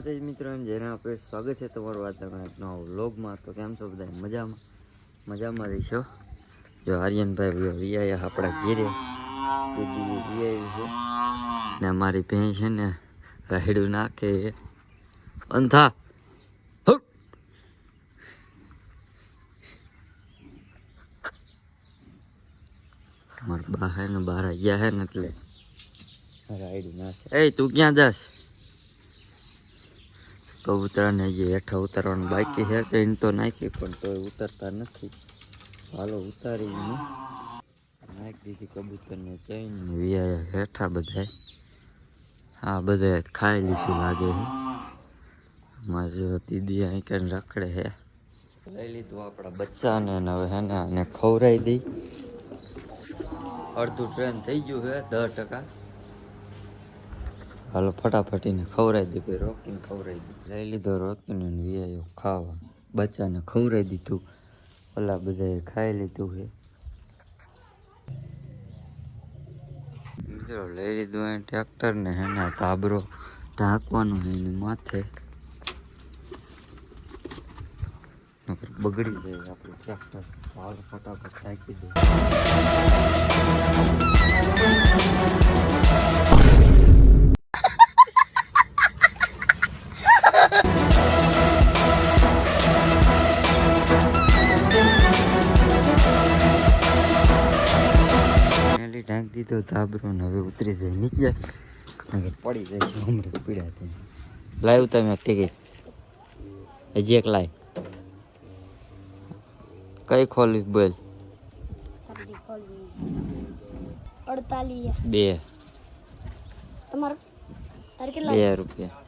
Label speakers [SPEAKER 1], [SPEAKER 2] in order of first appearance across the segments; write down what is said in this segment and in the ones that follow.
[SPEAKER 1] માતાજી મિત્રો જેને આપણે સ્વાગત છે તમારું આજના એક નવા વ્લોગમાં. તો કેમ છો બધા મજામાં? મજામાં રહીશો? જો આર્યનભાઈ વિયા આપણા ઘેરે. છે. ને અમારી ભેં છે ને રાયડું નાખે અંધા! મારા બા ને બહાર આવ્યા હે ને એટલે રાયડું નાખે. એ, તું ક્યાં જાસ કબૂતરાને જે હેઠા ઉતારવાનું બાકી છે ચેન તો નાખી, પણ તોય ઉતરતા નથી. હાલો ઉતારીને નાખી દીધી કબૂતરને ચઈને વિયા હેઠા બધા હા બધા ખાઈ લીધું લાગે છે. મારી દીદી અહીં કઈ રખડે છે. લઈ લીધું આપણા બચ્ચાને હવે હેને આને ખવડાવી દઈ. અડધું ટ્રેન થઈ ગયું છે, દસ ટકા. હાલો, ફટાફટીને ખવડાવી દે રોકીને ખવડાવી દીધું લઈ લીધો રોકીને વિયાયો ખાવા. બચ્ચાને ખવડાવી દીધું. ઓલા બધાએ ખાઈ લીધું છે. મિત્રો, લઈ લીધું એ ટ્રેક્ટરને, એના તાબરો ઢાંકવાનું છે એની માથે. બગડી જાય આપણું ટ્રેક્ટર. હાલ ફટાફટ ઢાંકી દે. દીધો ધાબરો ને હવે ઉતરી જાય નીચે. પડી જાય હમણાં પીડા થઈ લાવ્યું તમે ટિકિટ હજી એક લાય. કઈ ખોલી બોલ?
[SPEAKER 2] અડતાલીસ.
[SPEAKER 1] બે.
[SPEAKER 2] તમારે
[SPEAKER 1] બે રૂપિયા.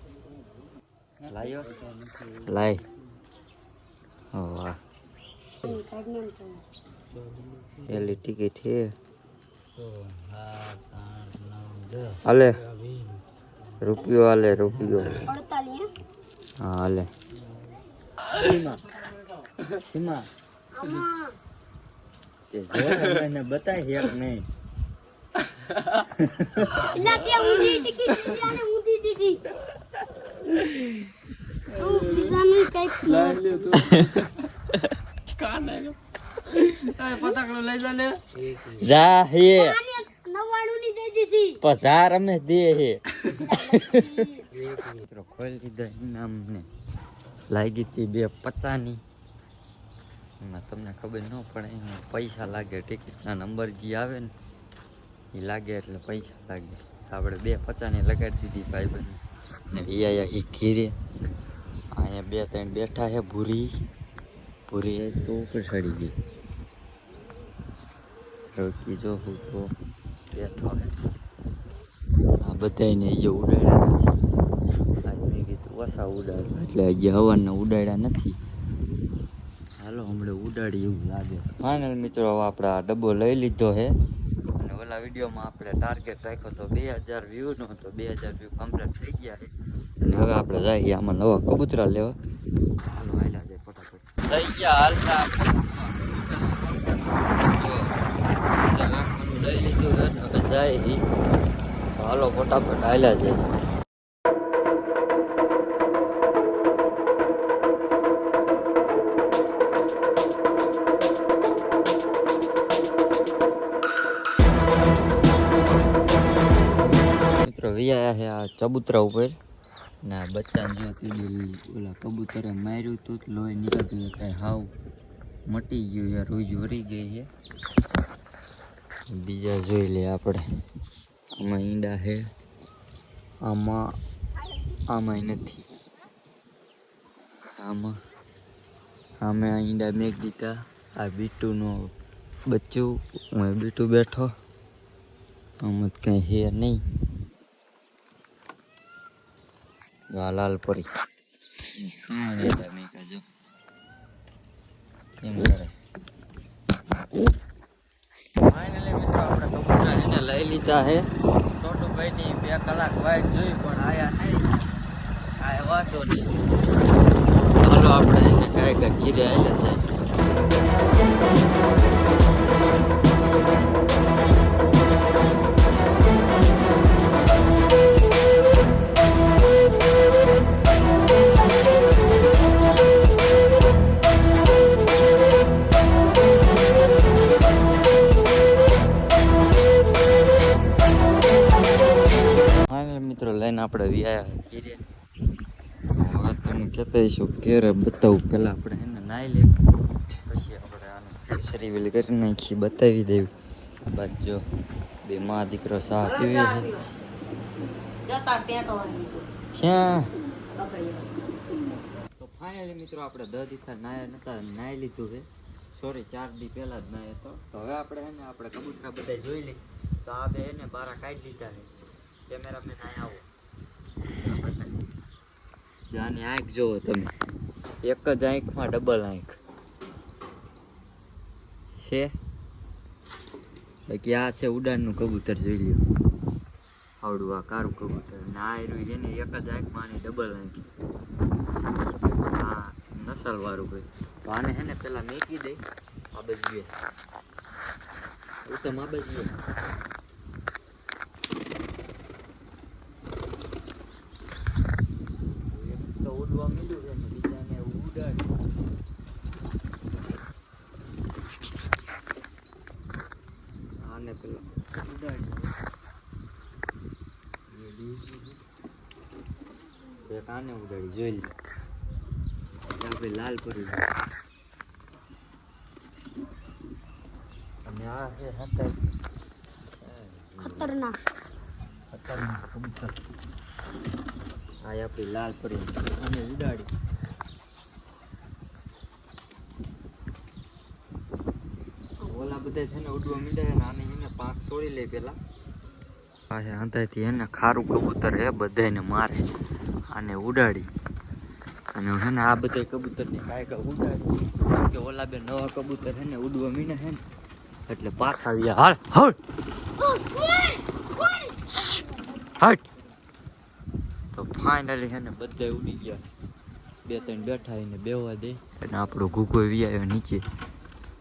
[SPEAKER 1] લાયો? ઓ વાહ. ટિકિટ છે. હાલે. રૂપિયો હાલે રૂપિયો. હા હાલે. સીમા. સીમા.
[SPEAKER 2] આમાં
[SPEAKER 1] જો મને બતાય એક નહીં.
[SPEAKER 2] એટલે ઊંધી ટિકિટ બીજાને ઊંધી દીધી હું બીજાનું કંઈક
[SPEAKER 1] જા હે.
[SPEAKER 2] નવ્વાણું ની
[SPEAKER 1] પચાર અમે દે હે. મિત્રો ખોલી દીધા ઇનામ ને લાગી હતી બે પચાની. એમાં તમને ખબર ન પડે એમાં પૈસા લાગે ટિકિટના નંબર જે આવે ને એ લાગે એટલે પૈસા લાગે. આપણે બે પચાની લગાડી દીધી ભાઈ બહેન ને વિયા એ ઘીરે. અહીંયા બે ત્રણ બેઠા છે ભૂરી. ભૂરી તો ઉપર ચડી ગઈ. રોકી જો હું તો બેઠો આ બધાને જે ઉડાડ્યા નથી. આજ મેં કીધું ઓછા ઉડાડ્યા એટલે હજી હવાના ઉડાડ્યા નથી. હાલો, હમણાં ઉડાડી એવું લાગે. ફાઇનલ મિત્રો આપણે આ ડબ્બો લઈ લીધો છે અને ઓલા વિડીયોમાં આપણે ટાર્ગેટ રાખ્યો તો બે હજાર વ્યૂનો તો બે હજાર વ્યૂ કમ્પ્લીટ થઈ ગયા છે અને હવે આપણે જઈએ આમાં નવા કબૂતરા લેવા. હાલો, હાલ્યા જાય ફટાફટ. થઈ ગયા હાલતા લઈ લીધું છે ને હવે જાય ઈ. હાલો, ફટાફટ હાલ્યા જાય. વિયા છે આ ચબૂતરા ઉપર. ને બચ્ચા જો કીધું ઓલા કબૂતરે માર્યું તું લોહી નીકળતું કાંઈ હાવ મટી ગયું યાર રોજ વરી ગઈ છે બીજા જોઈ લે આપણે. આમાં ઈંડા છે, આમાં આમાં નથી. આમાં, આમે આ ઈંડા મેક દીધા. આ બીટુનો બચ્ચું, હું બીટું બેઠો. આમાં કંઈ હે નહીં. આ લાલ પરી. હા મેકા જો. કેમ કરે ફાઇનલી મિત્રો આપણે કબૂતરા એને લઈ લીધા છે. છોટુભાઈ ની બે કલાક વાઇટ જોઈ પણ આયા નહીં. આ વાંધો નહીં. ચાલો આપણે એને કાંઈ ઘીરે આવ્યા છે. આપણે વ્યાયા કીરે હવે તને કહેતા છું ક્યારે બતાવું. પહેલાં આપણે એને નાહી લઈએ. પછી આપણે આને ફેસરી વેલ કરી નાખી બતાવી દેવી બસ જો બે માં દીકરો સા પીવે છે. ક્યાં? તો ફાઇનલી મિત્રો આપણે દસ દીથા નાયા નતા નાહી લીધું છે. સોરી ચાર દી પહેલા જ નાહ્યો તો તો હવે આપણે એને આપણે કબૂતરા બધા જોઈ લઈ તો આ બે એને બારા કાઢી લીધા છે. કેમેરામેન અહીં આવો. આની આંખ જોવો તમે. એક જ આંખમાં ડબલ આંખ. છે? બાકી આ છે ઉડાનનું કબૂતર, જોઈ લ્યો. આવડું આ કારું કબૂતર. ને આ રહ્યું એને એક જ આંખમાં આની ડબલ આંખ. આ નસલ વાળું ભાઈ તો આને હે ને પેલા મેકી દઈ આ બાજુ એ ઉત્તમ, આ બાજુ એ. એક તો ઉડવા માંડ્યું છે ને બીજાને ઉડાડી આને પેલા ઉડાડી એક આને ઉડાડી જોઈ લે આપણે લાલ પરી અને આ છે હતા
[SPEAKER 2] ખતરનાક.
[SPEAKER 1] ખતરનાક કબૂતર. આ આપણી લાલ પરી અને ઉડાડી. ઓલા બધા છે ને ઉડવા મીડે છે ને આને એને પાંખ છોડી લે પેલા. પાછા છે અંધાથી એને ખારું કબૂતર હે બધાને મારે. આને ઉડાડી. અને હે ને આ બધા કબૂતરની કાંઈ ઉડાડી. કે ઓલા બે નવા કબૂતર હે ને ઉડવા મીને હે ને, એટલે પાછા આવ્યા. હાલ હાલ. હટ તો ફાઇનલી હે ને બધા ઉડી ગયા. બે ત્રણ બેઠા એને બેવા દે. અને આપણો ઘૂઘો વી આવ્યો નીચે.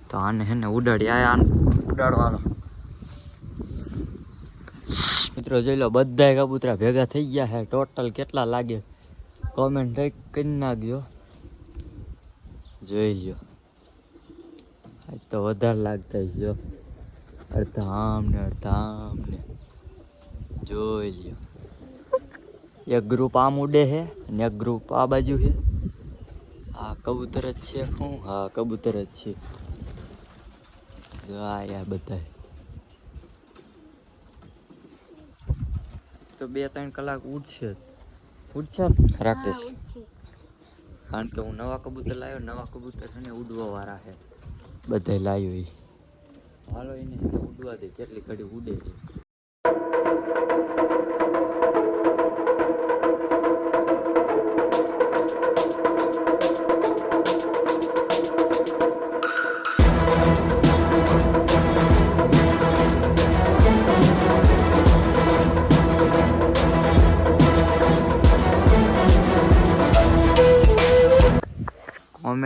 [SPEAKER 1] તો આને હે ને ઉડાડી, આયા આને ઉડાડવાનો મિત્રો, જોઈ લો બધા કબૂતરા ભેગા થઈ ગયા છે. ટોટલ કેટલા લાગે? કોમેન્ટ કરી નાખજો. જોઈ લ્યો આજ તો વધારે લાગતા જો. અડધા ને અડધા આમ ને જોઈ લ્યો એક ગ્રુપ આમ ઉડે છે અને એક ગ્રુપ આ બાજુ છે. આ કબૂતર જ છે. હું હા, કબૂતર જ છે. આ બધા તો બે ત્રણ કલાક ઉડશે. ઉડશે રાકેશ. કારણ કે હું નવા કબૂતર લાવ્યો નવા કબૂતર છે ને ઉડવા વાળા છે. બધા લાવ્યો એ હાલો એને ઉડવા દે કેટલી ઘડી ઉડે છે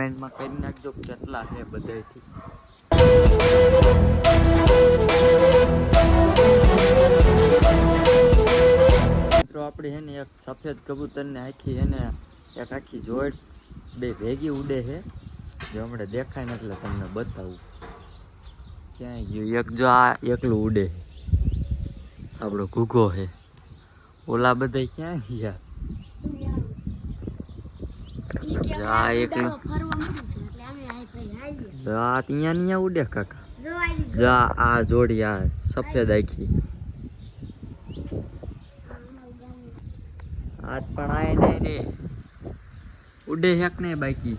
[SPEAKER 1] કોમેન્ટમાં કરી નાખજો કેટલા છે બધાથી મિત્રો આપણે છે ને એક સફેદ કબૂતરને આખી એને એક આખી જોડ બે ભેગી ઉડે છે જો હમણાં દેખાય ને એટલે તમને બતાવું. ક્યાંય ગયું? એક જો આ એકલું ઉડે આપણો ઘૂઘો છે ઓલા બધા ક્યાં ગયા? જા એકલું. આ ત્યાં ત્યાં ઉડે કાકા
[SPEAKER 2] જો.
[SPEAKER 1] જા આ જોડી આ સફેદ આખી આજ પણ આય નહીં રે ઉડે હેક નહીં બાકી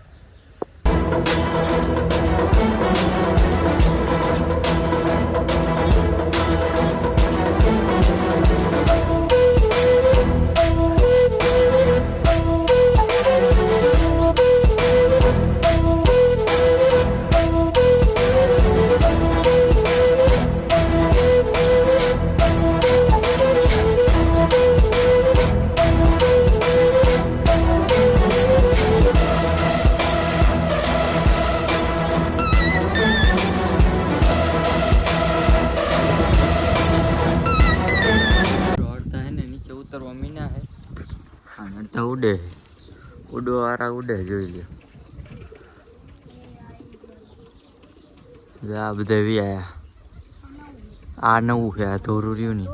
[SPEAKER 1] ઉડે ઉડો વાળા ઉડે, જોઈ લ્યો. આ બધા વી આયા. આ નવું છે, આ ધોરું રહ્યું નહીં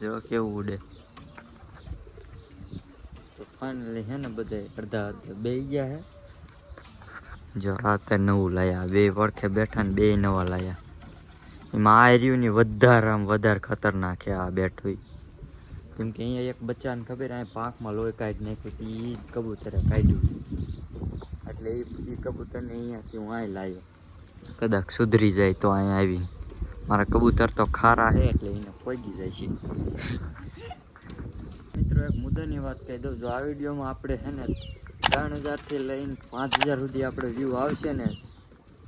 [SPEAKER 1] જો કેવું ઉડે. ફાઇનલી હે ને બધે અડધા અડધા બે ગયા હે. જો આ તે નવું લાયા, બે પડખે બેઠા ને બે નવા લાયા. એમાં આ રહ્યું વધારે વધારે વધારે ખતરનાક છે આ બેઠું કેમ કે અહીંયા એક બચ્ચાને ખબર અહીંયા પાંખમાં લોહી કાઢી નાખ્યું એ કબૂતરે કાઢ્યું. એટલે એ કબૂતરને અહીંયાથી હું અહીં લાવ્યો કદાચ સુધરી જાય તો અહીંયા આવીને. મારા કબૂતર તો ખારા છે એટલે એને પોગી જાય છે. મિત્રો, એક મુદ્દાની વાત કહી દઉં. જો આ વિડીયોમાં આપણે છે ને ત્રણ હજારથી લઈને પાંચ હજાર સુધી આપણે વ્યૂ આવશે ને,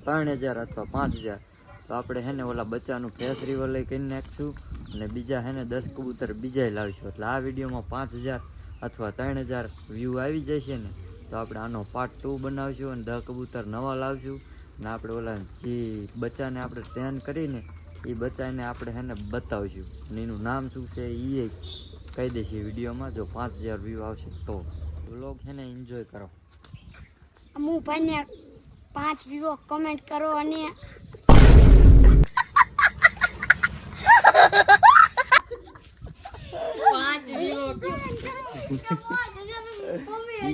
[SPEAKER 1] ત્રણ હજાર અથવા પાંચ હજાર તો આપણે છે ને ઓલા બચ્ચાનું ફેસ રિવલ કરી નાખશું અને બીજા છે ને દસ કબૂતર બીજા લાવીશું. એટલે આ વિડીયોમાં પાંચ હજાર અથવા ત્રણ હજાર વ્યૂ આવી જશે ને, તો આપણે આનો પાર્ટ ટુ બનાવશું અને દસ કબૂતર નવા લાવશું. અને આપણે ઓલા જે બચ્ચાને આપણે ટ્રેન કરીને એ બચ્ચાને આપણે છે ને બતાવશું. અને એનું નામ શું છે એ કહી દઈશું વિડીયોમાં. જો પાંચ હજાર વ્યૂ આવશે તો બ્લોગ છે ને એન્જોય કરો.
[SPEAKER 2] અમુક ભાઈને પાંચ વિવો કમેન્ટ કરો અને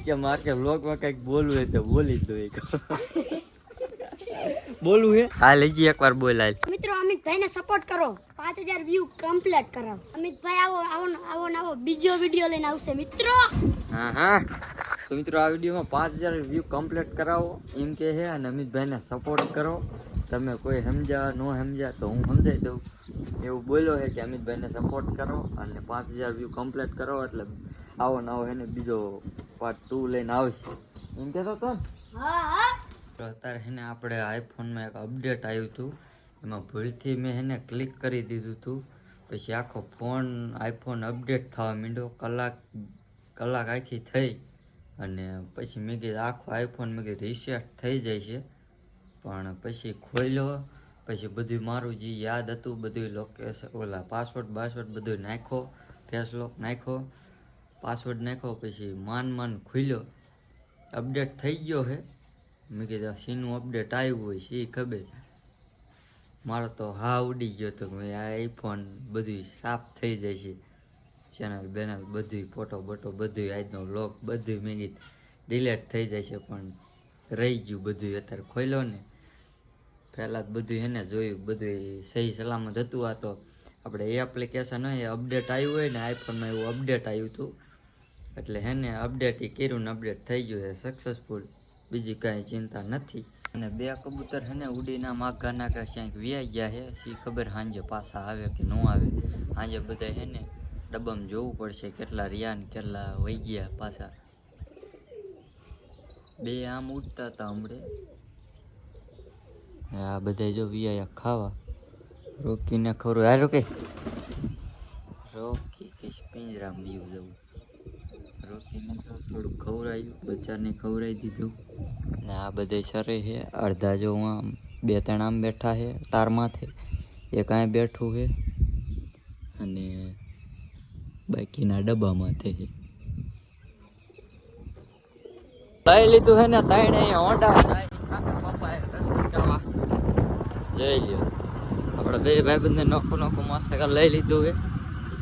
[SPEAKER 1] કે મારે કે વ્લોગમાં કંઈક બોલવું હોય તો બોલી જ દો એક બોલવું હે હા લઈજી એકવાર બોલ હાલ
[SPEAKER 2] મિત્રો અમિતભાઈને સપોર્ટ કરો પાંચ હજાર વ્યૂ કમ્પ્લીટ કરાવો અમિતભાઈ આવો આવો ને આવો ને આવો બીજો વીડિયો લઈને આવશે મિત્રો
[SPEAKER 1] હા હા તો મિત્રો આ વિડીયોમાં પાંચ હજાર વ્યૂ કમ્પ્લીટ કરાવો એમ કે છે અને અમિતભાઈને સપોર્ટ કરો તમે કોઈ સમજા ન સમજ્યા તો હું સમજાવી દઉં. એવું બોલ્યો છે કે અમિતભાઈને સપોર્ટ કરો અને પાંચ હજાર વ્યૂ કમ્પ્લીટ કરો એટલે આવો ને આવો એને બીજો પાર્ટ ટુ લઈને આવશે. એમ કહેતો હતો ને? અત્યારે એને આપણે આઈફોનમાં એક અપડેટ આવ્યું હતું એમાં ભૂલથી મેં એને ક્લિક કરી દીધું હતું પછી આખો ફોન આઈફોન અપડેટ થવા માંડ્યો. કલાક કલાક આખી થઈ. અને પછી મેં કીધું આખો આઈફોન મેં કીધું રિસેટ થઈ જાય છે. પણ પછી ખોલ્યો. પછી બધું મારું જે યાદ હતું બધું લોકેશન ઓલા પાસવર્ડ બાસવર્ડ બધું નાખ્યો ફેસલોક નાખ્યો પાસવર્ડ નાખ્યો, પછી માન માન ખુલ્યો. અપડેટ થઈ ગયો હે. મેં કીધું સીનું અપડેટ આવ્યું હોય છે, એ ખબર. મારો તો હા ઉડી ગયો તો મેં આ આઈફોન બધું સાફ થઈ જાય છે. ચેનલ બેનલ બધું ફોટો બોટો બધું આજનો લોક બધું મેં ડિલેટ થઈ જાય છે, પણ રહી ગયું બધું અત્યારે ખોલ્યો ને. પહેલાં જ બધું એને જોયું, બધું સહી સલામત હતું આ તો. આપણે એ એપ્લિકેશન હોય અપડેટ આવ્યું હોય ને આઈફોનમાં એવું અપડેટ આવ્યું હતું. એટલે હેને અપડેટ એ કર્યું ને અપડેટ થઈ ગયું છે સક્સેસફુલ બીજી કાંઈ ચિંતા નથી. અને બે કબૂતર હેને ઉડીના માગા નાકા ક્યાંક વ્યાઈ ગયા છે. સી ખબર સાંજે પાછા આવે કે ન આવે. સાંજે બધા હેને ડબમ જોવું પડશે કેટલા રહ્યા ને કેટલા વહી ગયા પાછા. બે આમ ઉડતા હતા હમણે. આ બધા જો વિયા ખાવા. રોકીને ખરું આ રોકે. રોકી કે પિંજરામાં બીવ જવું. રોકીને તો થોડું ખવડાવ્યું બચ્ચાને ખવરાઈ દીધું. ને આ બધે સરે છે. અડધા જો હું બે ત્રણ આમ બેઠા છે તાર માથે. એક અહીં બેઠું છે. અને બાકીના ડબ્બા માથે છે. લઈ લીધું છે ને દર્શન કરવા જઈ લ્યો. આપણે બે ભાઈ બંને નોખું નોખું મસ્ત લઈ લીધું હે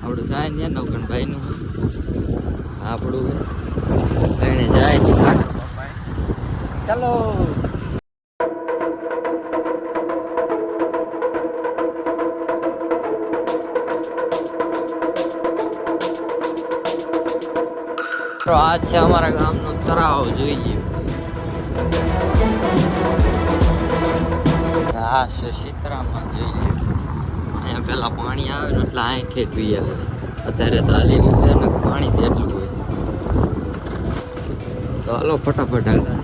[SPEAKER 1] આપણું જાય ને નોકણ ભાઈનું. આપણું ત્રણે જાય ચાલો. તો આ છે અમારા ગામનો તળાવ, જોઈએ. આ છે સીતરામાં જોઈએ. અહીંયા પહેલાં પાણી આવે એટલે અહીં ઠેઠવી આવે અત્યારે તાલી ને પાણી જેટલું હોય. તો હાલો ફટાફટ હાલા.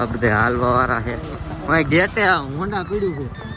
[SPEAKER 1] આ બધા હાલવા વાળા છે. ગેટે હોન્ડા પીડ્યું છે.